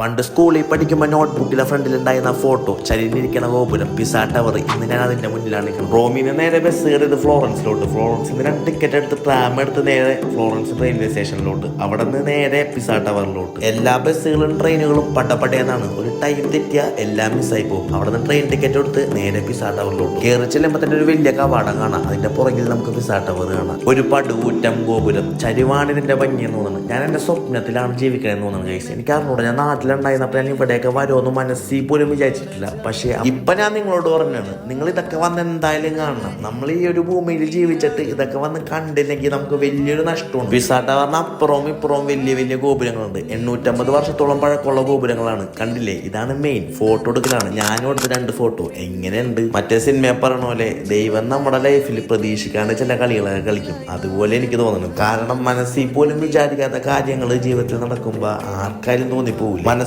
പണ്ട് സ്കൂളിൽ പഠിക്കുമ്പോൾ നോട്ട്ബുക്കിലെ ഫ്രണ്ടിൽ ഉണ്ടായിരുന്ന ഫോട്ടോ ചരിഞ്ഞിരിക്കണ ഗോപുരം പിസ ടവർ ഇന്ന് ഞാൻ അതിന്റെ മുന്നിലാണ് നിൽക്കുന്നത്. റോമിന് നേരെ ബസ് കയറിയത് ഫ്ലോറൻസിലോട്ട്. ഫ്ലോറൻസിൽ നിന്ന് രണ്ട് ടിക്കറ്റ് എടുത്ത് ട്രാം എടുത്ത് നേരെ ഫ്ലോറൻസ് റെയിൽവേ സ്റ്റേഷനിലോട്ട് അവിടെ നിന്ന് നേരെ പിസ ടവറിലോട്ട് എല്ലാ ബസ്സുകളും ട്രെയിനുകളും പടപടയെന്നാണ് ഒരു ടൈം തെറ്റിയ എല്ലാം മിസ്സായി പോകും. അവിടെ നിന്ന് ട്രെയിൻ ടിക്കറ്റ് എടുത്ത് നേരെ പിസ ടവറിലോട്ട് കയറി ചെല്ലുമ്പോൾ തന്നെ ഒരു വലിയ കവാടം കാണാം. അതിന്റെ പുറകിൽ നമുക്ക് പിസ ടവർ കാണാം. ഒരു പടുകൂറ്റം ഗോപുരം. ചരിവാണിതിന്റെ ഭംഗി എന്ന് തോന്നുന്നത് ഞാൻ എന്റെ സ്വപ്നത്തിലാണ് ജീവിക്കണമെന്ന് തോന്നുന്നത് ഗൈസ് എനിക്ക് അറിഞ്ഞൂടെ ഞാൻ നാട്ടിലുണ്ടായിരുന്നപ്പോൾ ഞാൻ ഇവിടെയൊക്കെ വരുമെന്ന് മനസ്സിൽ പോലും വിചാരിച്ചിട്ടില്ല. പക്ഷേ ഇപ്പൊ ഞാൻ നിങ്ങളോട് പറഞ്ഞാണ് നിങ്ങൾ ഇതൊക്കെ വന്ന് എന്തായാലും കാണണം. നമ്മൾ ഈ ഒരു ഭൂമിയിൽ ജീവിച്ചിട്ട് ഇതൊക്കെ വന്ന് കണ്ടില്ലെങ്കിൽ നമുക്ക് വലിയൊരു നഷ്ടമുണ്ട്. വിസാട്ട പറഞ്ഞാൽ അപ്പുറവും ഇപ്പുറവും വലിയ വലിയ ഗോപുരങ്ങളുണ്ട്. എണ്ണൂറ്റമ്പത് വർഷത്തോളം പഴക്കമുള്ള ഗോപുരങ്ങളാണ്. കണ്ടില്ലേ? ഇതാണ് മെയിൻ ഫോട്ടോ എടുക്കലാണ്. ഞാനും എടുത്ത് രണ്ട് ഫോട്ടോ എങ്ങനെയുണ്ട്? മറ്റേ സിനിമയെ പറഞ്ഞ പോലെ ദൈവം നമ്മുടെ ലൈഫിൽ പ്രതീക്ഷിക്കാണ്ട് ചില കളികളൊക്കെ കളിക്കും. അതുപോലെ എനിക്ക് തോന്നുന്നു. കാരണം മനസ്സിൽ പോലും വിചാരിക്കാത്ത കാര്യങ്ങൾ ജീവിതത്തിൽ നടക്കുമ്പോൾ ആർക്കാരും തോന്നിപ്പോവില്ല